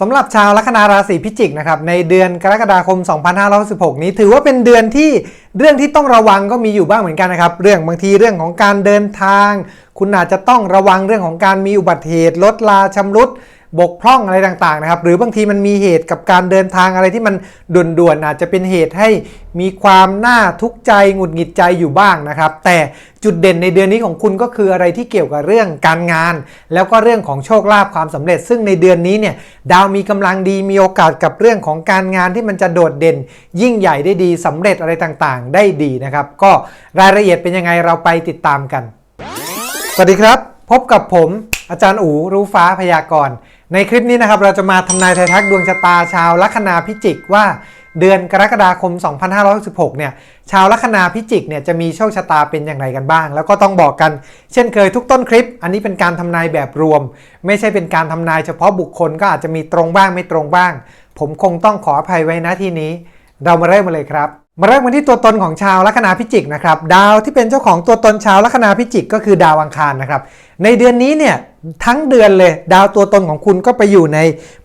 สำหรับชาวลัคนาราศีพิจิกนะครับในเดือนกรกฎาคม 2516 นี้ ถือว่าเป็นเดือนที่เรื่องที่ต้องระวังก็มีอยู่บ้างเหมือนกันนะครับ เรื่องบางทีเรื่องของการเดินทาง คุณอาจจะต้องระวังเรื่องของการมีอุบัติเหตุรถลาชำรุด บกพร่องอะไรต่างๆนะครับ หรือบางทีมันมีเหตุกับการเดินทางอะไรที่มันด่วนๆอาจจะเป็นเหตุให้มีความน่าทุกข์ใจหงุดหงิดใจอยู่บ้างนะครับ แต่จุดเด่นในเดือนนี้ของคุณก็คืออะไรที่เกี่ยวกับเรื่องการงาน แล้วก็เรื่องของโชคลาภความสำเร็จ ซึ่งในเดือนนี้เนี่ยดาวมีกำลังดีมีโอกาสกับเรื่องของการงานที่มันจะโดดเด่น ยิ่งใหญ่ได้ดีสำเร็จอะไรต่างๆ ได้ดีนะครับ ก็รายละเอียดเป็นยังไงเราไปติดตามกันสวัสดีครับ พบกับผมอาจารย์อูรู้ฟ้าพยากรณ์ ในคลิปนี้นะครับเราจะมาทำนายทายทักดวงชะตาชาวลัคนาพิจิกว่า เดือนกรกฎาคม 2516เนี่ยชาวลัคนาพิจิกเนี่ยจะมีโชคชะตาเป็นอย่างไรกันบ้าง แล้วก็ต้องบอกกันเช่นเคยทุกต้นคลิป อันนี้เป็นการทำนายแบบรวม ไม่ใช่เป็นการทำนายเฉพาะบุคคลก็อาจจะมีตรงบ้างไม่ตรงบ้าง ผมคงต้องขออภัยไว้นะที่นี้ เรามาเริ่มกันเลยครับ มาเริ่มกันที่ตัวตนของชาวลัคนาพิจิกนะครับดาวที่เป็นเจ้าของตัวตนชาวลัคนาพิจิกก็คือดาวอังคารนะครับในเดือนนี้เนี่ยทั้งเดือนเลยดาวตัวตนของคุณก็ไปอยู่ใน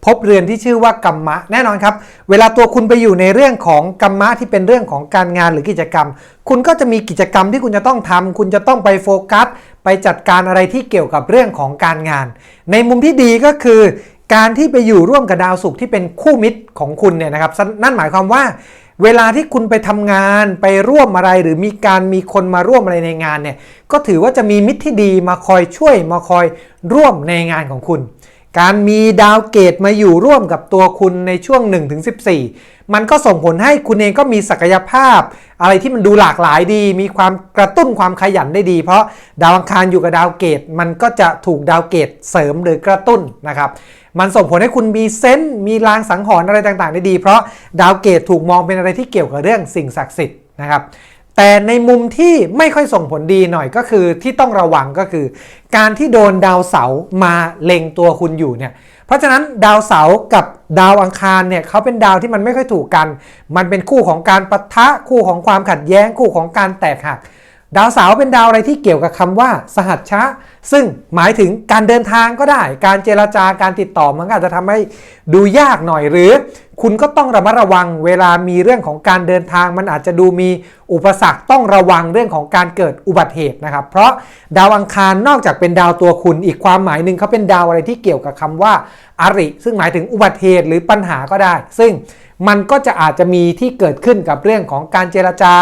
ภพเรือนที่ชื่อว่ากัมมะ แน่นอนครับ เวลาตัวคุณไปอยู่ในเรื่องของกัมมะที่เป็นเรื่องของการงานหรือกิจกรรม คุณก็จะมีกิจกรรมที่คุณจะต้องทำคุณจะต้องไปโฟกัส ไปจัดการอะไรที่เกี่ยวกับเรื่องของการงาน ในมุมที่ดีก็คือการที่ไปอยู่ร่วมกับดาวศุกร์ที่เป็นคู่มิตรของคุณเนี่ยนะครับนั่นหมายความว่า เวลาที่คุณไปทำงานไปร่วมอะไรหรือมีการมีคนมาร่วมอะไรในงานเนี่ยก็ถือว่าจะมีมิตรที่ดีมาคอยช่วยมาคอยร่วมในงานของคุณ การมีดาวเกตมาอยู่ร่วมกับตัวคุณในช่วง 1-14 มันก็ส่งผลให้คุณเองก็มีศักยภาพ อะไรที่มันดูหลากหลายดี มีความกระตุ้นความขยันได้ดี เพราะดาวอังคารอยู่กับดาวเกต มันก็จะถูกดาวเกตเสริมหรือกระตุ้นนะครับ มันส่งผลให้คุณมีเซนส์มีลางสังหรณ์อะไรต่างๆ ได้ดี เพราะดาวเกตถูกมองเป็นอะไรที่เกี่ยวกับเรื่องสิ่งศักดิ์สิทธิ์นะครับ แต่ในมุมที่ไม่ค่อยส่งผลดีหน่อยก็คือที่ต้องระวังก็คือ การที่โดนดาวเสาร์มาเล็งตัวคุณอยู่เนี่ยเพราะฉะนั้นดาวเสาร์กับดาวอังคารเนี่ยเขาเป็นดาวที่มันไม่ค่อยถูกกัน มันเป็นคู่ของการปะทะคู่ของความขัดแย้งคู่ของการแตกหัก ดาวเสาร์เป็นดาวอะไรที่เกี่ยวกับคำว่า สหัชชะ ซึ่งหมายถึงการเดินทางก็ได้ การเจราจาการติดต่อมันก็อาจจะทำให้ดูยากหน่อยหรือ คุณก็ต้องระมัดระวังเวลามีเรื่องของการเดินทาง มันอาจจะดูมีอุปสรรคต้องระวังเรื่องของการเกิดอุบัติเหตุนะครับ เพราะดาวอังคารนอกจากเป็นดาวตัวคุณอีกความหมายหนึ่งเขาเป็นดาวอะไรที่เกี่ยวกับคำว่าอาริ ซึ่งหมายถึงอุบัติเหตุหรือปัญหาก็ได้ ซึ่งมันก็จะอาจจะมีที่เกิดขึ้นกับเรื่องของการเจรจา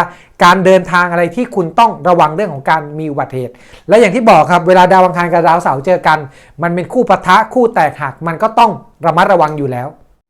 การเดินทางอะไรที่คุณต้องระวังเรื่องของการมีอุบัติเหตุ และอย่างที่บอกครับเวลาดาวอังคารกับดาวเสาร์เจอกัน มันเป็นคู่ปะทะคู่แตกหักมันก็ต้องระมัดระวังอยู่แล้ว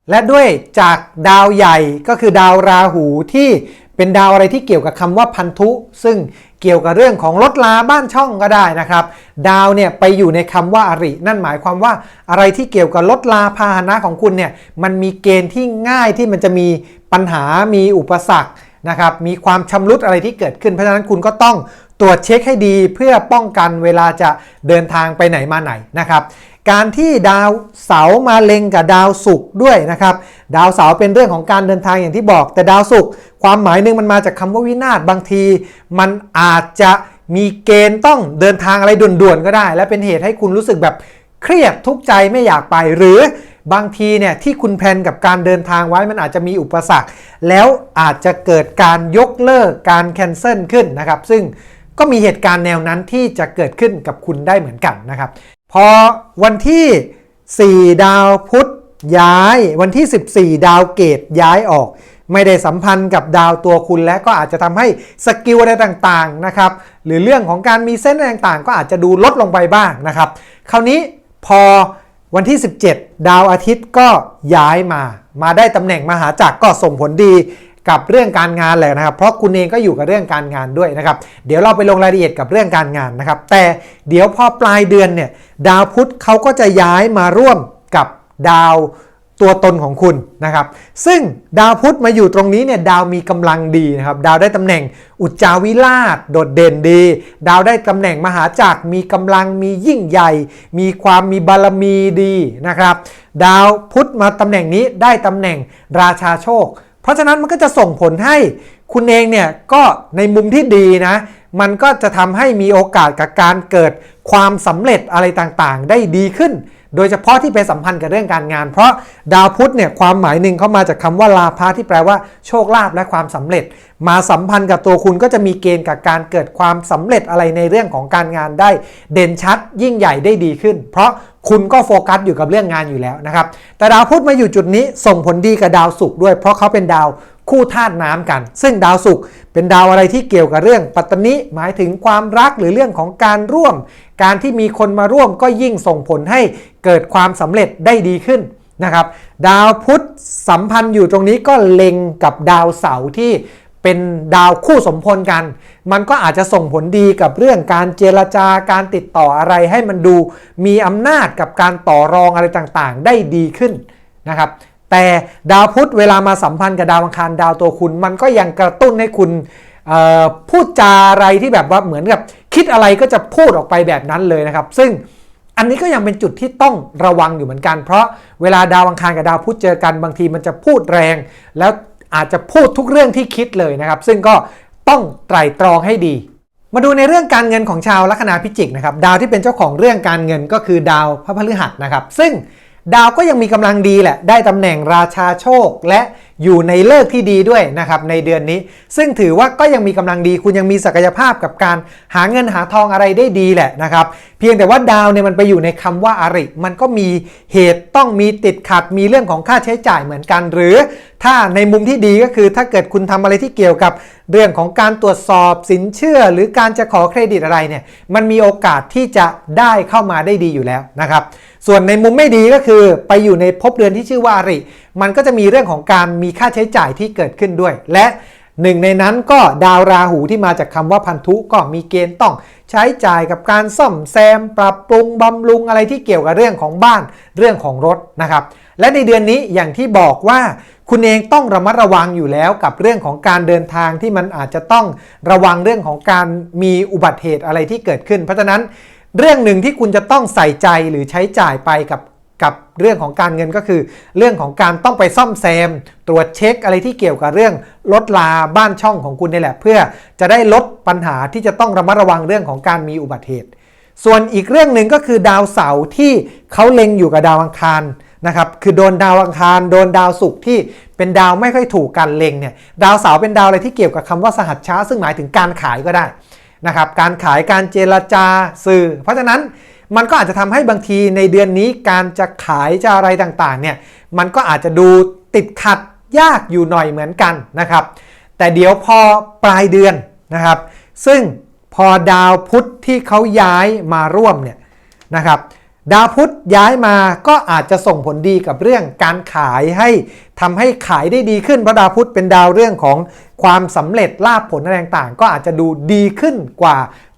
และด้วยจากดาวใหญ่ก็คือดาวราหูที่เป็นดาวอะไรที่เกี่ยวกับคำว่าพันธุ ซึ่งเกี่ยวกับเรื่องของรถลาบ้านช่องก็ได้นะครับ ดาวเนี่ยไปอยู่ในคำว่าอริ นั่นหมายความว่าอะไรที่เกี่ยวกับรถลาพาหนะของคุณเนี่ยมันมีเกณฑ์ที่ง่ายที่มันจะมีปัญหามีอุปสรรคนะครับมีความชำรุดอะไรที่เกิดขึ้นเพราะฉะนั้นคุณก็ต้อง ตรวจเช็คให้ดีเพื่อป้องกันเวลาจะเดินทางไปไหนมาไหนนะครับ การที่ดาวเสาร์มาเล็งกับดาวศุกร์ด้วยนะครับ ดาวเสาร์เป็นเรื่องของการเดินทางอย่างที่บอก แต่ดาวศุกร์ความหมายหนึ่งมันมาจากคำว่าวินาศบางที มันอาจจะมีเกณฑ์ต้องเดินทางอะไรด่วนๆก็ได้ และเป็นเหตุให้คุณรู้สึกแบบเครียดทุกข์ใจไม่อยากไปหรือบางทีเนี่ยที่คุณแพลนกับการเดินทางไว้มันอาจจะมีอุปสรรค แล้วอาจจะเกิดการยกเลิกการแคนเซิลขึ้นนะครับ ซึ่ง ก็มีเหตุการณ์แนวนั้นที่จะเกิดขึ้นกับคุณได้เหมือนกันนะครับ พอวันที่ 4 ดาวพุธย้าย วันที่ 14 ดาวเกตย้ายออก ไม่ได้สัมพันธ์กับดาวตัวคุณและก็อาจจะทำให้สกิลอะไรต่างๆนะครับ หรือเรื่องของการมีเส้นอะไรต่างๆ ก็อาจจะดูลดลงไปบ้างนะครับ คราวนี้พอวันที่ 17 ดาวอาทิตย์ก็ย้ายมา มาได้ตำแหน่งมหาจักรก็ส่งผลดี กับเรื่องการงานแหละนะครับ เพราะคุณเองก็อยู่กับเรื่องการงานด้วยนะครับ เดี๋ยวเราไปลงรายละเอียดกับเรื่องการงานนะครับ แต่เดี๋ยวพอปลายเดือนเนี่ยดาวพุธเขาก็จะย้ายมาร่วมกับดาวตัวตนของคุณนะครับ ซึ่งดาวพุธมาอยู่ตรงนี้เนี่ยดาวมีกำลังดีนะครับ ดาวได้ตำแหน่งอุจจาวิราชโดดเด่นดี ดาวได้ตำแหน่งมหาจักรมีกำลังมียิ่งใหญ่ มีความมีบารมีดีนะครับ ดาวพุธมาตำแหน่งนี้ได้ตำแหน่งราชาโชค เพราะฉะนั้นมันก็จะส่งผลให้คุณเองเนี่ยก็ในมุมที่ดีนะ มันก็จะทำให้มีโอกาสกับการเกิดความสำเร็จอะไรต่างๆ ได้ดีขึ้น โดยเฉพาะที่ไปสัมพันธ์กับเรื่องการงาน เพราะดาวพุธเนี่ยความหมายหนึ่งเขามาจากคำว่าลาภะที่แปลว่าโชคลาภและความสำเร็จ มาสัมพันธ์กับตัวคุณก็จะมีเกณฑ์กับการเกิดความสำเร็จอะไรในเรื่องของการงานได้ เด่นชัดยิ่งใหญ่ได้ดีขึ้น เพราะ คุณก็โฟกัสอยู่กับเรื่องงานอยู่แล้วนะครับ แต่ดาวพุธมาอยู่จุดนี้ส่งผลดีกับดาวศุกร์ด้วย เพราะเขาเป็นดาวคู่ธาตุน้ำกัน ซึ่งดาวศุกร์เป็นดาวอะไรที่เกี่ยวกับเรื่องปัตตนิหมายถึงความรักหรือเรื่องของการร่วม การที่มีคนมาร่วมก็ยิ่งส่งผลให้เกิดความสำเร็จได้ดีขึ้นนะครับ ดาวพุธสัมพันธ์อยู่ตรงนี้ก็เล็งกับดาวเสาร์ที่ เป็นดาวคู่สมพลกัน มันก็อาจจะส่งผลดีกับเรื่องการเจรจาการติดต่ออะไรให้มันดู มีอำนาจกับการต่อรองอะไรต่างๆ ได้ดีขึ้นนะครับ แต่ดาวพุธเวลามาสัมพันธ์กับดาวอังคารดาวตัวคุณ มันก็ยังกระตุ้นให้คุณพูดจาอะไรที่แบบว่าเหมือนกับคิดอะไรก็จะพูดออกไปแบบนั้นเลยนะครับ ซึ่งอันนี้ก็ยังเป็นจุดที่ต้องระวังอยู่เหมือนกัน เพราะเวลาดาวอังคารกับดาวพุธเจอกันบางทีมันจะพูดแรง แล้ว อาจจะพูดทุกเรื่องที่คิดเลยนะครับ ซึ่งก็ต้องไตร่ตรองให้ดี มาดูในเรื่องการเงินของชาวลัคนาพิจิกนะครับ ดาวที่เป็นเจ้าของเรื่องการเงินก็คือดาวพระพฤหัสนะครับ ซึ่ง ดาวก็ยังมีกำลังดีแหละ ได้ตำแหน่งราชาโชค และอยู่ในเลิกที่ดีด้วยนะครับในเดือนนี้ ซึ่งถือว่าก็ยังมีกำลังดี คุณยังมีศักยภาพกับการหาเงินหาทองอะไรได้ดีแหละนะครับ เพียงแต่ว่าดาวเนี่ยมันไปอยู่ในคำว่าอาริ มันก็มีเหตุต้องมีติดขัด มีเรื่องของค่าใช้จ่ายเหมือนกัน หรือถ้าในมุมที่ดีก็คือถ้าเกิดคุณทำอะไรที่เกี่ยวกับเรื่องของการตรวจสอบสินเชื่อ หรือการจะขอเครดิตอะไรเนี่ย มันมีโอกาสที่จะได้เข้ามาได้ดีอยู่แล้วนะครับ ส่วนในมุมไม่ดีก็คือไปอยู่ในภพเรือนที่ชื่อว่าอริ มันก็จะมีเรื่องของการมีค่าใช้จ่ายที่เกิดขึ้นด้วย และหนึ่งในนั้นก็ดาวราหูที่มาจากคำว่าพันธุก็มีเกณฑ์ต้องใช้จ่ายกับการซ่อมแซม ปรับปรุงบำรุงอะไรที่เกี่ยวกับเรื่องของบ้านเรื่องของรถนะครับ และในเดือนนี้อย่างที่บอกว่าคุณเองต้องระมัดระวังอยู่แล้วกับเรื่องของการเดินทางที่มันอาจจะต้องระวังเรื่องของการมีอุบัติเหตุอะไรที่เกิดขึ้น เพราะฉะนั้น เรื่องหนึ่งที่คุณจะต้องใส่ใจหรือใช้จ่ายไปกับกับเรื่องของการเงินก็คือ เรื่องของการต้องไปซ่อมแซม ตรวจเช็คอะไรที่เกี่ยวกับเรื่องลดลาบ้านช่องของคุณนี่แหละ เพื่อจะได้ลดปัญหาที่จะต้องระมัดระวังเรื่องของการมีอุบัติเหตุ ส่วนอีกเรื่องหนึ่งก็คือดาวเสาร์ที่เขาเล็งอยู่กับดาวอังคารนะครับคือโดนดาวอังคารโดนดาวศุกร์ที่เป็นดาวไม่ค่อยถูกการเล็งเนี่ยดาวเสาร์เป็นดาวอะไรที่เกี่ยวกับคำว่าสหัชช้า ซึ่งหมายถึงการขายก็ได้ นะครับการขายการเจรจาสื่อ เพราะฉะนั้นมันก็อาจจะทำให้บางทีในเดือนนี้การจะขายจะอะไรต่างๆเนี่ยมันก็อาจจะดูติดขัดยากอยู่หน่อยเหมือนกันนะครับ แต่เดี๋ยวพอปลายเดือนนะครับ ซึ่งพอดาวพุธที่เขาย้ายมาร่วมเนี่ยนะครับ ดาวพุธย้ายมาก็อาจจะส่งผลดีกับเรื่องการขายให้ทำให้ขายได้ดีขึ้นเพราะดาวพุธเป็นดาวเรื่องของความสำเร็จลาภผลอะไรต่างๆ ก็อาจจะดูดีขึ้นกว่า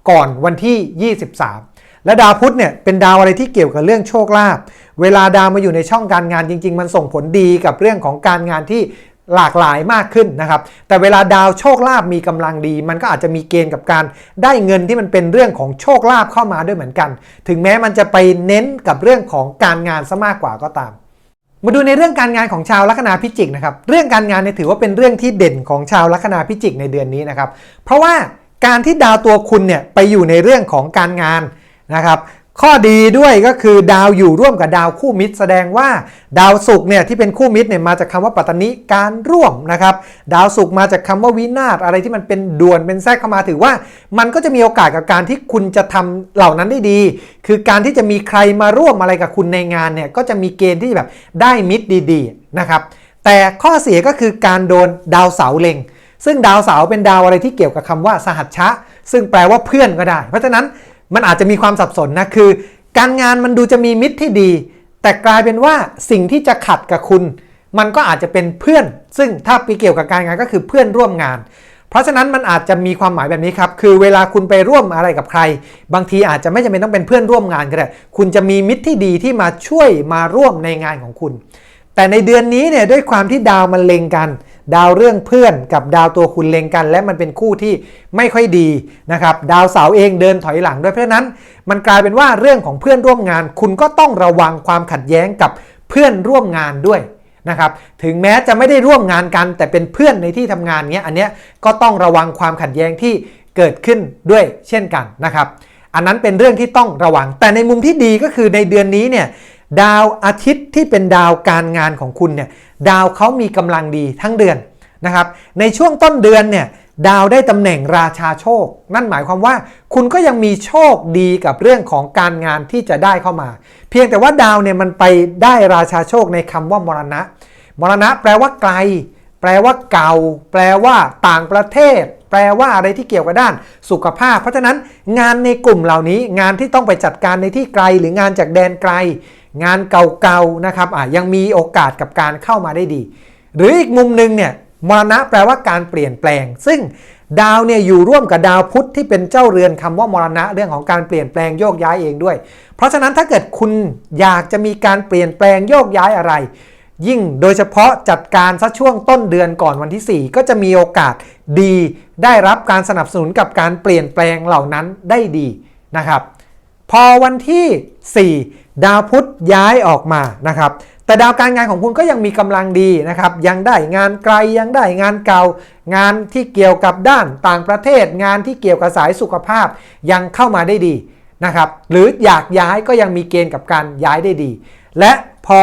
ก่อนวันที่ 23 และดาวพุธเนี่ยเป็นดาวอะไรที่เกี่ยวกับเรื่องโชคลาภเวลาดาวมาอยู่ในช่องการงานจริง ๆ มันส่งผลดีกับเรื่องของการงานที่ หลากหลายมากขึ้นนะครับ แต่เวลาดาวโชคลาภมีกำลังดี มันก็อาจจะมีเกณฑ์กับการได้เงินที่มันเป็นเรื่องของโชคลาภเข้ามาด้วยเหมือนกัน ถึงแม้มันจะไปเน้นกับเรื่องของการงานซะมากกว่าก็ตามมาดูในเรื่องการงานของชาวลัคนาพิจิกนะครับ เรื่องการงานเนี่ยถือว่าเป็นเรื่องที่เด่นของชาวลัคนาพิจิกในเดือนนี้นะครับ เพราะว่าการที่ดาวตัวคุณเนี่ยไปอยู่ในเรื่องของการงานนะครับ ข้อดีด้วยก็คือดาวอยู่ร่วมกับดาวคู่มิตร แสดงว่าดาวศุกร์เนี่ยที่เป็นคู่มิตรเนี่ยมาจากคำว่าปัตตนิการร่วมนะครับดาวศุกร์มาจากคำว่าวินาศอะไรที่มันเป็นด่วนเป็นแทรกเข้ามาถือว่า มันก็จะมีโอกาสกับการที่คุณจะทำเหล่านั้นได้ดี คือการที่จะมีใครมาร่วมอะไรกับคุณในงานเนี่ยก็จะมีเกณฑ์ที่แบบได้มิตรดีๆนะครับแต่ข้อเสียก็คือการโดนดาวเสาเล็งซึ่งดาวเสาเป็นดาวอะไรที่เกี่ยวกับคำว่าสหัชชะ ซึ่งแปลว่าเพื่อนก็ได้ เพราะฉะนั้น มันอาจจะมีความสับสนนะคือ การงานมันดูจะมีมิตรที่ดี แต่กลายเป็นว่าสิ่งที่จะขัดกับคุณ มันก็อาจจะเป็นเพื่อน ซึ่งถ้าไปเกี่ยวกับการงานก็คือเพื่อนร่วมงาน เพราะฉะนั้นมันอาจจะมีความหมายแบบนี้ครับ คือเวลาคุณไปร่วมอะไรกับใคร บางทีอาจจะไม่จำเป็นต้องเป็นเพื่อนร่วมงานก็ได้คุณจะมีมิตรที่ดีที่มาช่วยมาร่วมในงานของคุณ แต่ในเดือนนี้เนี่ยด้วยความที่ดาวมันเล็งกัน ดาวเรื่องเพื่อนกับดาวตัวคุณเลงกัน และมันเป็นคู่ที่ไม่ค่อยดีนะครับดาวเสาเองเดินถอยหลังด้วยเพราะฉะนั้น มันกลายเป็นว่าเรื่องของเพื่อนร่วมงาน คุณก็ต้องระวังความขัดแย้งกับเพื่อนร่วมงานด้วยนะครับถึงแม้จะไม่ได้ร่วมงานกัน แต่เป็นเพื่อนในที่ทำงานเนี้ยอันเนี้ยก็ต้องระวังความขัดแย้งที่เกิดขึ้นด้วยเช่นกันนะครับอันนั้นเป็นเรื่องที่ต้องระวังแต่ในมุมที่ดีก็คือในเดือนนี้เนี่ย ดาวอาทิตย์ที่เป็นดาวการงานของคุณเนี่ยดาวเขามีกำลังดีทั้งเดือนนะครับ ในช่วงต้นเดือนเนี่ยดาวได้ตำแหน่งราชาโชค นั่นหมายความว่าคุณก็ยังมีโชคดีกับเรื่องของการงานที่จะได้เข้ามา เพียงแต่ว่าดาวเนี่ยมันไปได้ราชาโชคในคำว่ามรณะ มรณะแปลว่าไกล แปลว่าเก่า แปลว่าต่างประเทศ แปลว่าอะไรที่เกี่ยวกับด้านสุขภาพ เพราะฉะนั้นงานในกลุ่มเหล่านี้งานที่ต้องไปจัดการในที่ไกล หรืองานจากแดนไกล งานเก่าๆนะครับอะยังมีโอกาสกับการเข้ามาได้ดี หรืออีกมุมหนึ่งเนี่ยมรณะแปลว่าการเปลี่ยนแปลง ซึ่งดาวเนี่ยอยู่ร่วมกับดาวพุธที่เป็นเจ้าเรือนคำว่ามรณะเรื่องของการเปลี่ยนแปลงโยกย้ายเองด้วย เพราะฉะนั้นถ้าเกิดคุณอยากจะมีการเปลี่ยนแปลงโยกย้ายอะไร ยิ่งโดยเฉพาะจัดการซะช่วงต้นเดือนก่อนวันที่ 4 ก็จะมีโอกาสดี ได้รับการสนับสนุนกับการเปลี่ยนแปลงเหล่านั้นได้ดีนะครับ พอวันที่ 4 ดาวพุธย้ายออกมานะครับ แต่ดาวการงานของคุณก็ยังมีกำลังดีนะครับ ยังได้งานไกลยังได้งานเก่า งานที่เกี่ยวกับด้านต่างประเทศ งานที่เกี่ยวกับสายสุขภาพยังเข้ามาได้ดีนะครับ หรืออยากย้ายก็ยังมีเกณฑ์กับการย้ายได้ดี และพอ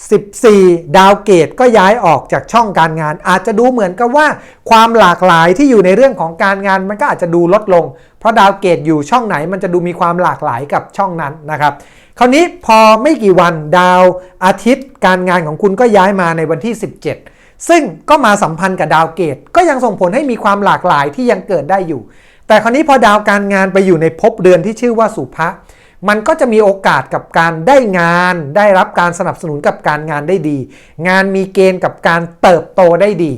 14 ดาวเกตก็ย้ายออกจากช่องการงาน อาจจะดูเหมือนกับว่าความหลากหลายที่อยู่ในเรื่องของการงานมันก็อาจจะดูลดลง เพราะดาวเกตอยู่ช่องไหนมันจะดูมีความหลากหลายกับช่องนั้นนะครับ คราวนี้พอไม่กี่วันดาวอาทิตย์การงานของคุณก็ย้ายมาในวันที่ 17 ซึ่งก็มาสัมพันธ์กับดาวเกตก็ยังส่งผลให้มีความหลากหลายที่ยังเกิดได้อยู่ แต่คราวนี้พอดาวการงานไปอยู่ในภพเดือนที่ชื่อว่าสุภะ มันก็จะมีโอกาสกับการได้งาน ได้รับการสนับสนุนกับการงานได้ดี งานมีเกณฑ์กับการเติบโตได้ดี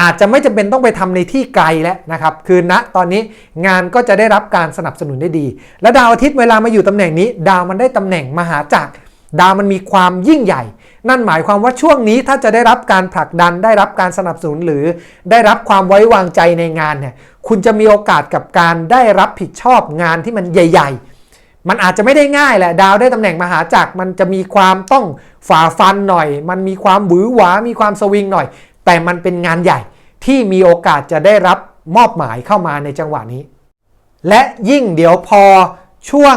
อาจจะไม่จำเป็นต้องไปทำในที่ไกลแล้วนะครับ คือณตอนนี้งานก็จะได้รับการสนับสนุนได้ดี และดาวอาทิตย์เวลามาอยู่ตำแหน่งนี้ ดาวมันได้ตำแหน่งมหาจักรดาวมันมีความยิ่งใหญ่ นั่นหมายความว่าช่วงนี้ถ้าจะได้รับการผลักดัน ได้รับการสนับสนุนหรือได้รับความไว้วางใจในงานเนี่ย คุณจะมีโอกาสกับการได้รับผิดชอบงานที่มันใหญ่ ๆ มันอาจจะไม่ได้ง่ายแหละดาวได้ตำแหน่งมหาจักรมันจะมีความต้องฝ่าฟันหน่อย มันมีความหวือหวา มีความสวิงหน่อย แต่มันเป็นงานใหญ่ที่มีโอกาสจะได้รับมอบหมายเข้ามาในจังหวะนี้ และยิ่งเดี๋ยวพอช่วง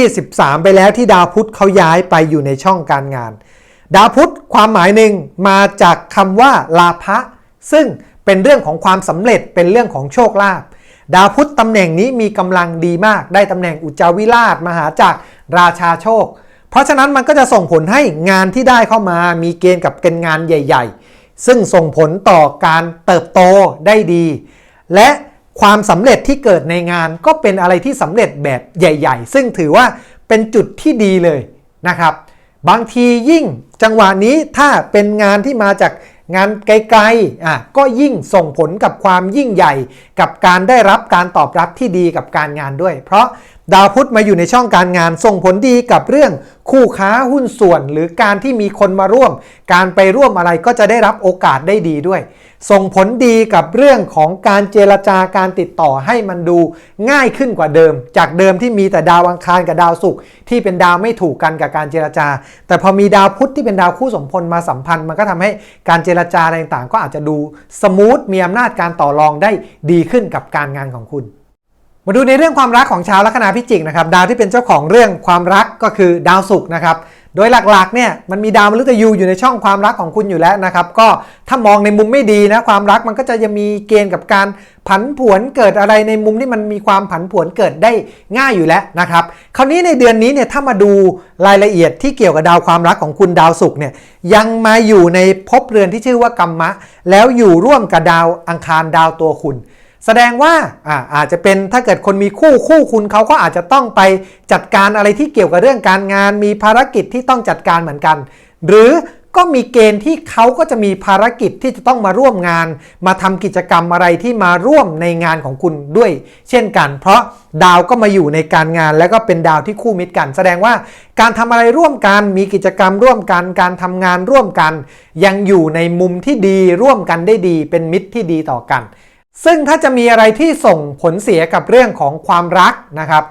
23 ไปแล้วที่ดาวพุธเขาย้ายไปอยู่ในช่องการงาน ดาวพุธความหมายหนึ่งมาจากคำว่าลาภะซึ่งเป็นเรื่องของความสำเร็จเป็นเรื่องของโชคลาภ ดาวพุธตำแหน่งนี้มีกำลังดีมาก ได้ตำแหน่งอุจจาวิราชมหาจากรราชาโชค เพราะฉะนั้นมันก็จะส่งผลให้งานที่ได้เข้ามามีเกณฑ์กับเป็นงานใหญ่ ๆ ซึ่งส่งผลต่อการเติบโตได้ดี และความสำเร็จที่เกิดในงานก็เป็นอะไรที่สำเร็จแบบใหญ่ ๆ ซึ่งถือว่าเป็นจุดที่ดีเลยนะครับ บางทียิ่งจังหวะนี้ถ้าเป็นงานที่มาจาก งานไกลๆอะก็ยิ่งส่งผลกับความยิ่งใหญ่ กับการได้รับการตอบรับที่ดีกับการงานด้วย เพราะ ดาวพุธมาอยู่ในช่องการงานส่งผลดีกับเรื่องคู่ค้าหุ้นส่วน หรือการที่มีคนมาร่วม การไปร่วมอะไรก็จะได้รับโอกาสได้ดีด้วย ส่งผลดีกับเรื่องของการเจรจาการติดต่อให้มันดูง่ายขึ้นกว่าเดิม จากเดิมที่มีแต่ดาวอังคารกับดาวศุกร์ที่เป็นดาวไม่ถูกกันกับการเจรจา แต่พอมีดาวพุธที่เป็นดาวคู่สมพลมาสัมพันธ์ มันก็ทำให้การเจรจาอะไรต่างๆ ก็อาจจะดูสมูทมีอำนาจการต่อรองได้ดีขึ้นกับการงานของคุณ มาดูในเรื่องความรักของชาวลัคนาพิจิกนะครับดาวที่เป็นเจ้าของเรื่องความรักก็คือดาวศุกร์นะครับโดยหลักๆเนี่ยมันมีดาวมฤตยูอยู่ในช่องความรักของคุณอยู่แล้วนะครับก็ถ้ามองในมุมไม่ดีนะความรักมันก็จะยังมีเกณฑ์กับการผันผวนเกิดอะไรในมุมที่มันมีความผันผวนเกิดได้ง่ายอยู่แล้วนะครับคราวนี้ในเดือนนี้เนี่ยถ้ามาดูรายละเอียดที่เกี่ยวกับดาวความรักของคุณดาวศุกร์เนี่ยยังมาอยู่ในภพเรือนที่ชื่อว่ากรรมะ แล้วอยู่ร่วมกับดาวอังคารดาวตัวคุณ แสดงว่าอาอาจจะเป็นถ้าเกิดคนมีคู่คู่คุณเขาก็อาจจะต้องไปจัดการอะไรที่เกี่ยวกับเรื่องการงาน มีภารกิจที่ต้องจัดการเหมือนกัน หรือก็มีเกณฑ์ที่เขาก็จะมีภารกิจที่จะต้องมาร่วมงาน มาทำกิจกรรมอะไรที่มาร่วมในงานของคุณด้วย เช่นกัน เพราะดาวก็มาอยู่ในการงาน แล้วก็เป็นดาวที่คู่มิตรกัน แสดงว่าการทำอะไรร่วมกันมีกิจกรรมร่วมกัน การทำงานร่วมกัน ยังอยู่ในมุมที่ดีร่วมกันได้ดี เป็นมิตรที่ดีต่อกัน ซึ่งถ้าจะมีอะไรที่ส่งผลเสียกับเรื่องของความรักนะครับ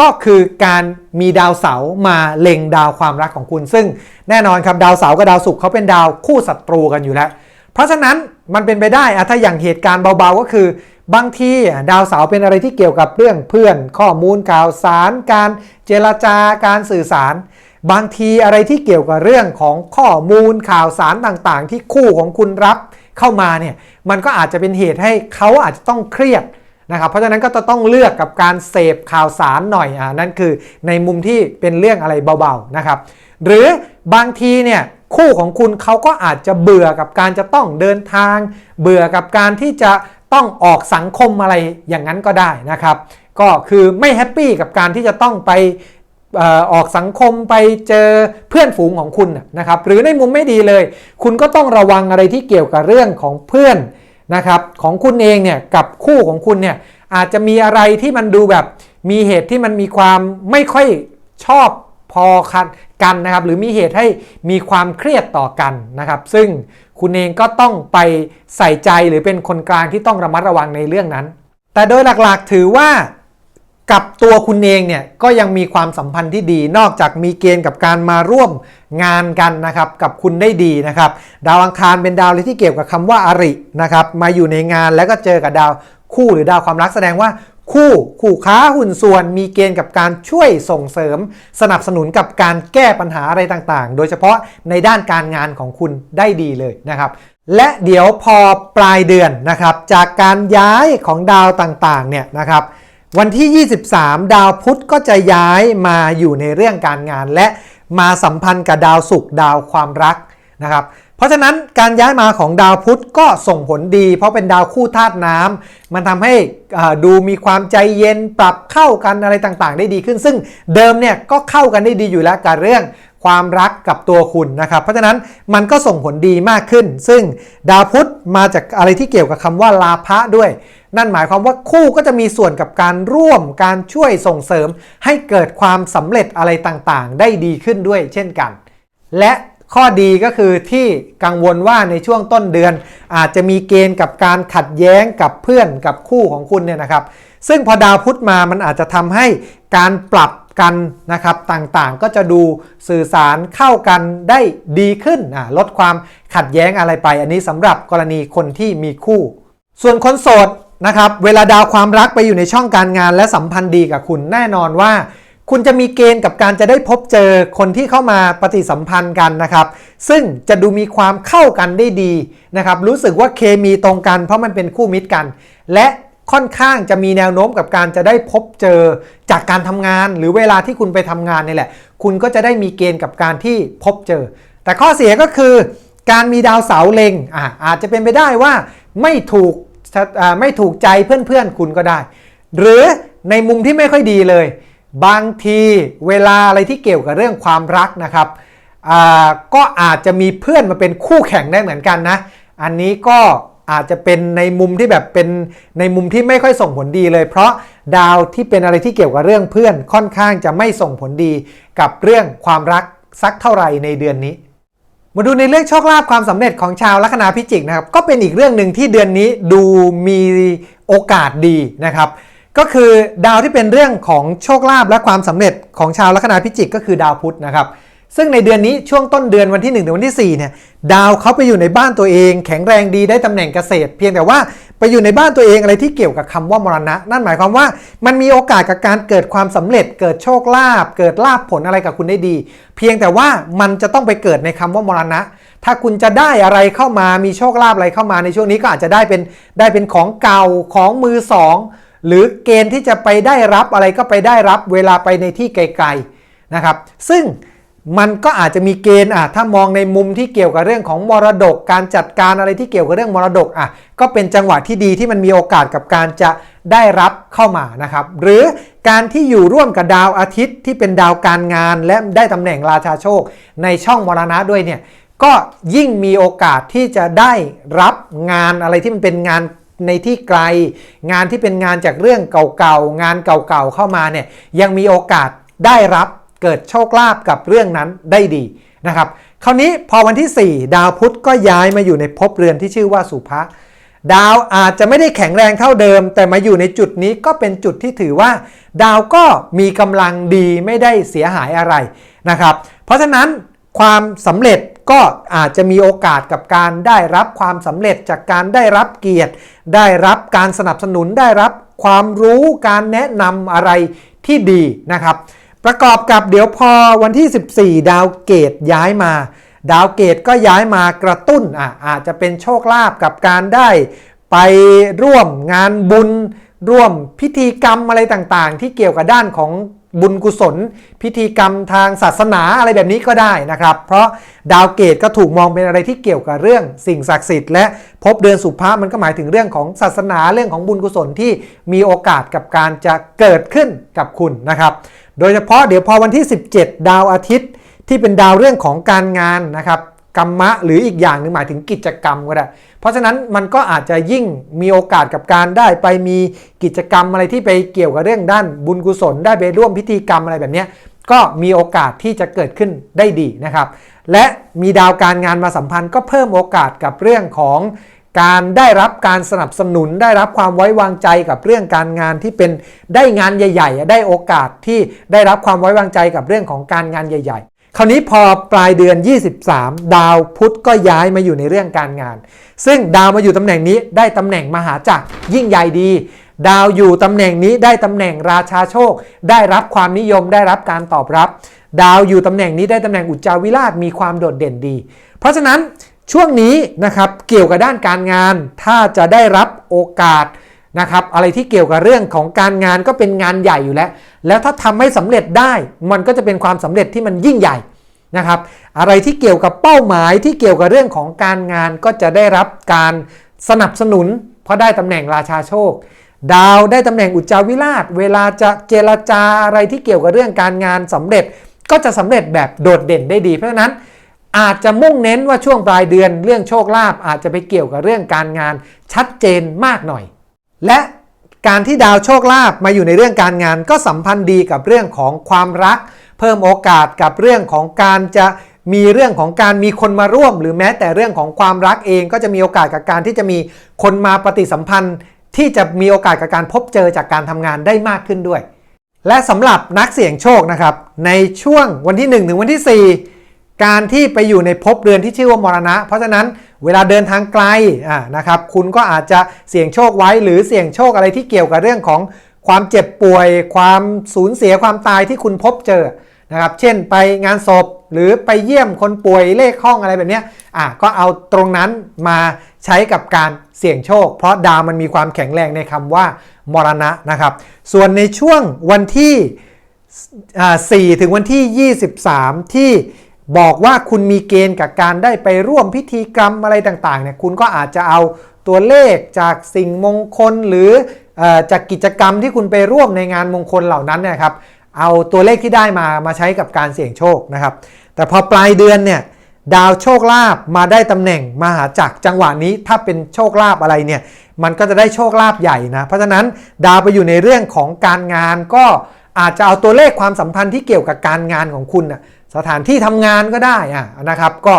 ก็คือการมีดาวเสาร์มาเล็งดาวความรักของคุณ ซึ่งแน่นอนครับดาวเสาร์กับดาวศุกร์เขาเป็นดาวคู่ศัตรูกันอยู่แล้ว เพราะฉะนั้นมันเป็นไปได้อะถ้าอย่างเหตุการณ์เบาๆก็คือบางทีดาวเสาร์เป็นอะไรที่เกี่ยวกับเรื่องเพื่อน ข้อมูลข่าวสาร การเจรจาการสื่อสาร บางทีอะไรที่เกี่ยวกับเรื่องของข้อมูลข่าวสารต่างๆ ที่คู่ของคุณรับ เข้ามาเนี่ยมันก็อาจจะเป็นเหตุให้เขาอาจจะต้องเครียดนะครับเพราะฉะนั้นก็จะต้องเลือกกับการเสพข่าวสารหน่อยอ่านั่นคือในมุมที่เป็นเรื่องอะไรเบาๆนะครับ หรือบางทีเนี่ยคู่ของคุณเขาก็อาจจะเบื่อกับการจะต้องเดินทาง เบื่อกับการที่จะต้องออกสังคมอะไรอย่างนั้นก็ได้นะครับ ก็คือไม่แฮปปี้กับการที่จะต้องไป ออกสังคมไปเจอเพื่อนฝูงของคุณนะครับหรือในมุมไม่ดีเลย คุณก็ต้องระวังอะไรที่เกี่ยวกับเรื่องของเพื่อนนะครับของคุณเองเนี่ยกับคู่ของคุณเนี่ยอาจจะมีอะไรที่มันดูแบบมีเหตุที่มันมีความไม่ค่อยชอบพอกันกันนะครับหรือมีเหตุให้มีความเครียดต่อกันนะครับ ซึ่งคุณเองก็ต้องไปใส่ใจหรือเป็นคนกลางที่ต้องระมัดระวังในเรื่องนั้น แต่โดยหลักๆถือว่า กับตัวคุณเองเนี่ยก็ยังมีความสัมพันธ์ที่ดี นอกจากมีเกณฑ์กับการมาร่วมงานกันนะครับกับคุณได้ดีนะครับดาวอังคารเป็นดาวเลยที่เกี่ยวกับคำว่าอรินะครับมาอยู่ในงานแล้วก็เจอกับดาวคู่หรือดาวความรักแสดงว่าคู่คู่ค้าหุ้นส่วนมีเกณฑ์กับการช่วยส่งเสริม สนับสนุนกับการแก้ปัญหาอะไรต่างๆ โดยเฉพาะในด้านการงานของคุณได้ดีเลยนะครับ และเดี๋ยวพอปลายเดือนนะครับจากการย้ายของดาวต่างๆเนี่ยนะครับ วันที่ 23 ดาวพุธก็จะย้ายมาอยู่ในเรื่องการงาน และมาสัมพันธ์กับดาวศุกร์ดาวความรักนะครับเพราะฉะนั้นการย้ายมาของดาวพุธก็ส่งผลดี เพราะเป็นดาวคู่ธาตุน้ำมันทำให้ดูมีความใจเย็นปรับเข้ากันอะไรต่างๆ ได้ดีขึ้น ซึ่งเดิมเนี่ยก็เข้ากันได้ดีอยู่แล้วกับเรื่อง ความรักกับตัวคุณนะครับ เพราะฉะนั้นมันก็ส่งผลดีมากขึ้น ซึ่งดาวพุธมาจากอะไรที่เกี่ยวกับคำว่าลาภะด้วย นั่นหมายความว่าคู่ก็จะมีส่วนกับการร่วมการช่วยส่งเสริม ให้เกิดความสำเร็จอะไรต่างๆ ได้ดีขึ้นด้วยเช่นกัน และข้อดีก็คือที่กังวลว่าในช่วงต้นเดือน อาจจะมีเกณฑ์กับการขัดแย้งกับเพื่อนกับคู่ของคุณเนี่ยนะครับ ซึ่งพอดาวพุธมามันอาจจะทำให้การปรับ กันนะครับต่างๆ ก็จะดูสื่อสารเข้ากันได้ดีขึ้นลดความขัดแย้งอะไรไป อันนี้สำหรับกรณีคนที่มีคู่ ส่วนคนโสดนะครับเวลาดาวความรักไปอยู่ในช่องการงานและสัมพันธ์ดีกับคุณแน่นอนว่า คุณจะมีเกณฑ์กับการจะได้พบเจอคนที่เข้ามาปฏิสัมพันธ์กันนะครับ ซึ่งจะดูมีความเข้ากันได้ดีนะครับรู้สึกว่าเคมีตรงกันเพราะมันเป็นคู่มิตรกัน และ ค่อนข้างจะมีแนวโน้มกับการจะได้พบเจอจากการทำงาน หรือเวลาที่คุณไปทำงานนี่แหละ คุณก็จะได้มีเกณฑ์กับการที่พบเจอ แต่ข้อเสียก็คือ การมีดาวเสาร์เล็งออาจจะเป็นไปได้ว่าไม่ถูกไม่ถูกใจเพื่อนๆคุณก็ได้ หรือในมุมที่ไม่ค่อยดีเลย บางทีเวลาอะไรที่เกี่ยวกับเรื่องความรักนะครับก็อาจจะมีเพื่อนมาเป็นคู่แข่งได้เหมือนกันนะ อันนี้ก็ อาจจะเป็นในมุมที่แบบเป็นในมุมที่ไม่ค่อยส่งผลดีเลย เพราะดาวที่เป็นอะไรที่เกี่ยวกับเรื่องเพื่อนค่อนข้างจะไม่ส่งผลดีกับเรื่องความรักสักเท่าไหร่ในเดือนนี้ มาดูในเรื่องโชคลาภความสำเร็จของชาวลัคนาพิจิกนะครับก็เป็นอีกเรื่องหนึ่งที่เดือนนี้ดูมีโอกาสดีนะครับก็คือดาวที่เป็นเรื่องของโชคลาภและความสำเร็จของชาวลัคนาพิจิกก็คือดาวพุธนะครับ ซึ่งในเดือนนี้ช่วงต้นเดือนวันที่1ถึงวันที่4เนี่ยดาวเขาไปอยู่ในบ้านตัวเอง แข็งแรงดีได้ตำแหน่งเกษตร เพียงแต่ว่าไปอยู่ในบ้านตัวเองอะไรที่เกี่ยวกับคำว่ามรณะ นั่นหมายความว่ามันมีโอกาสกับการเกิดความสำเร็จ เกิดโชคลาภเกิดลาภผลอะไรกับคุณได้ดี เพียงแต่ว่ามันจะต้องไปเกิดในคำว่ามรณะ ถ้าคุณจะได้อะไรเข้ามามีโชคลาภอะไรเข้ามาในช่วงนี้ก็อาจจะได้เป็นได้เป็นของเก่าของมือสองหรือเกณฑ์ที่จะไปได้รับอะไรก็ไปได้รับเวลาไปในที่ไกลๆนะครับ ซึ่ง มันก็อาจจะมีเกณฑ์อะถ้ามองในมุมที่เกี่ยวกับเรื่องของมรดก การจัดการอะไรที่เกี่ยวกับเรื่องมรดกอะก็เป็นจังหวะที่ดีที่มันมีโอกาสกับการจะได้รับเข้ามานะครับ หรือการที่อยู่ร่วมกับดาวอาทิตย์ที่เป็นดาวการงาน และได้ตำแหน่งราชาโชค ในช่องมรณะด้วยเนี่ยก็ยิ่งมีโอกาสที่จะได้รับงานอะไรที่มันเป็นงานในที่ไกล งานที่เป็นงานจากเรื่องเก่าๆงานเก่าๆเข้ามาเนี่ยยังมีโอกาสได้รับ เกิดโชคลาภกับเรื่องนั้นได้ดีนะครับคราวนี้พอวันที่ 4 ดาวพุธก็ย้ายมาอยู่ในภพเรือนที่ชื่อว่าสุภะดาวอาจจะไม่ได้แข็งแรงเท่าเดิม แต่มาอยู่ในจุดนี้ก็เป็นจุดที่ถือว่า ดาวก็มีกำลังดีไม่ได้เสียหายอะไรนะครับ เพราะฉะนั้นความสำเร็จก็อาจจะมีโอกาสกับการได้รับความสำเร็จจากการได้รับเกียรติ ได้รับการสนับสนุนได้รับความรู้การแนะนำอะไรที่ดีนะครับ ประกอบกับเดี๋ยวพอวันที่ 14 ดาวเกตย้ายมา ดาวเกตก็ย้ายมากระตุ้นอะอาจจะเป็นโชคลาภกับการได้ไปร่วมงานบุญ ร่วมพิธีกรรมอะไรต่างๆ ที่เกี่ยวกับด้านของ บุญกุศล พิธีกรรมทางศาสนาอะไรแบบนี้ก็ได้นะครับ เพราะดาวเกตก็ถูกมองเป็นอะไรที่เกี่ยวกับเรื่องสิ่งศักดิ์สิทธิ์และพบเดือนสุภาพมันก็หมายถึงเรื่องของศาสนาเรื่องของบุญกุศลที่มีโอกาสกับการจะเกิดขึ้นกับคุณนะครับ โดยเฉพาะเดี๋ยวพอวันที่ 17 ดาวอาทิตย์ ที่เป็นดาวเรื่องของการงานนะครับ กรรมะหรืออีกอย่างหนึ่งหมายถึงกิจกรรมก็ได้ เพราะฉะนั้นมันก็อาจจะยิ่งมีโอกาสกับการได้ไปมีกิจกรรมอะไรที่ไปเกี่ยวกับเรื่องด้านบุญกุศล ได้ไปร่วมพิธีกรรมอะไรแบบนี้ก็มีโอกาสที่จะเกิดขึ้นได้ดีนะครับ และมีดาวการงานมาสัมพันธ์ก็เพิ่มโอกาสกับเรื่องของการได้รับการสนับสนุน ได้รับความไว้วางใจกับเรื่องการงานที่เป็นได้งานใหญ่ ๆ ได้โอกาสที่ได้รับความไว้วางใจกับเรื่องของการงานใหญ่ ๆ คราวนี้พอปลายเดือน 23 ดาวพุธก็ย้ายมาอยู่ในเรื่องการงาน ซึ่งดาวมาอยู่ตำแหน่งนี้ได้ตำแหน่งมหาจักรยิ่งใหญ่ดี ดาวอยู่ตำแหน่งนี้ได้ตำแหน่งราชาโชค ได้รับความนิยมได้รับการตอบรับ ดาวอยู่ตำแหน่งนี้ได้ตำแหน่งอุจจาวิราชมีความโดดเด่นดี เพราะฉะนั้นช่วงนี้นะครับเกี่ยวกับด้านการงาน ถ้าจะได้รับโอกาส นะครับอะไรที่เกี่ยวกับเรื่องของการงานก็เป็นงานใหญ่อยู่แล้ว แล้วถ้าทำให้สำเร็จได้มันก็จะเป็นความสำเร็จที่มันยิ่งใหญ่นะครับอะไรที่เกี่ยวกับเป้าหมายที่เกี่ยวกับเรื่องของการงานก็จะได้รับการสนับสนุน เพราะได้ตำแหน่งราชาโชค ดาวได้ตำแหน่งอุจจาวิราช เวลาจะเจรจาอะไรที่เกี่ยวกับเรื่องการงานสำเร็จ ก็จะสำเร็จแบบโดดเด่นได้ดี เพราะฉะนั้นอาจจะมุ่งเน้นว่าช่วงปลายเดือนเรื่องโชคลาภอาจจะไปเกี่ยวกับเรื่องการงานชัดเจนมากหน่อย และการที่ดาวโชคลาภมาอยู่ในเรื่องการงาน ก็สัมพันธ์ดีกับเรื่องของความรัก เพิ่มโอกาสกับเรื่องของการจะมีเรื่องของการมีคนมาร่วม หรือแม้แต่เรื่องของความรักเองก็จะมีโอกาสกับการที่จะมีคนมาปฏิสัมพันธ์ ที่จะมีโอกาสกับการพบเจอจากการทำงานได้มากขึ้นด้วย และสำหรับนักเสี่ยงโชคนะครับในช่วงวันที่ 1 ถึงวันที่ 4 การที่ไปอยู่ในภพเรือนที่ชื่อว่ามรณะ เพราะฉะนั้นเวลาเดินทางไกลนะครับคุณก็อาจจะเสี่ยงโชคไว้ หรือเสี่ยงโชคอะไรที่เกี่ยวกับเรื่องของความเจ็บป่วย ความสูญเสียความตายที่คุณพบเจอนะครับเช่นไปงานศพหรือไปเยี่ยมคนป่วยเลขห้องอะไรแบบนี้อะก็เอาตรงนั้นมาใช้กับการเสี่ยงโชค เพราะดาวมันมีความแข็งแรงในคำว่ามรณะนะครับ ส่วนในช่วงวันที่4ถึงวันที่ 23 ที่ บอกว่าคุณมีเกณฑ์กับการได้ไปร่วมพิธีกรรมอะไรต่างๆเนี่ยคุณก็อาจจะเอาตัวเลขจากสิ่งมงคลหรือจากกิจกรรมที่คุณไปร่วมในงานมงคลเหล่านั้นเนยครับเอาตัวเลขที่ได้มามาใช้กับการเสี่ยงโชคนะครับ แต่พอปลายเดือนเนี่ยดาวโชคลาภมาได้ตำแหน่งมหาจักรจังหวะนี้ถ้าเป็นโชคลาภอะไรเนี่ยมันก็จะได้โชคลาภใหญ่นะเพราะฉะนั้นดาวไปอยู่ในเรื่องของการงานก็อาจจะเอาตัวเลขความสัมพันธ์ที่เกี่ยวกับการงานของคุณนะ สถานที่ทำงานก็ได้อะนะครับ ก็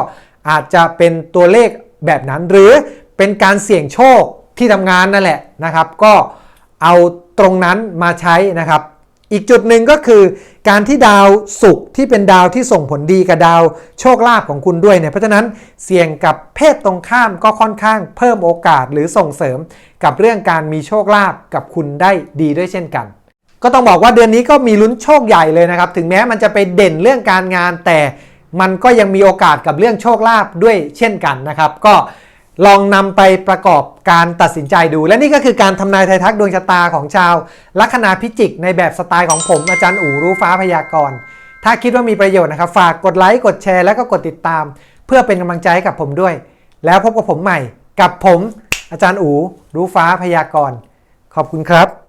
อาจจะเป็นตัวเลขแบบนั้น หรือเป็นการเสี่ยงโชคที่ทำงานนั่นแหละนะครับ ก็เอาตรงนั้นมาใช้นะครับ อีกจุดหนึ่งก็คือ การที่ดาวศุกร์ที่เป็นดาวที่ส่งผลดีกับดาวโชคลาภของคุณด้วยเนี่ยเพราะฉะนั้นเสี่ยงกับเพศตรงข้ามก็ค่อนข้างเพิ่มโอกาสหรือส่งเสริมกับเรื่องการมีโชคลาภกับคุณได้ดีด้วยเช่นกัน ก็ต้องบอกว่าเดือนนี้ก็มีลุ้นโชคใหญ่เลยนะครับ ถึงแม้มันจะไปเด่นเรื่องการงาน แต่มันก็ยังมีโอกาสกับเรื่องโชคลาภด้วยเช่นกันนะครับ ก็ลองนำไปประกอบการตัดสินใจดู และนี่ก็คือการทำนายไทยทักดวงชะตาของชาวลัคนาพิจิก ในแบบสไตล์ของผมอาจารย์อู๋รู้ฟ้าพยากรณ์ ถ้าคิดว่ามีประโยชน์นะครับ ฝากกดไลค์กดแชร์แล้วก็กดติดตาม เพื่อเป็นกำลังใจให้กับผมด้วย แล้วพบกับผมใหม่กับผม อาจารย์อู๋รู้ฟ้าพยากรณ์ ขอบคุณครับ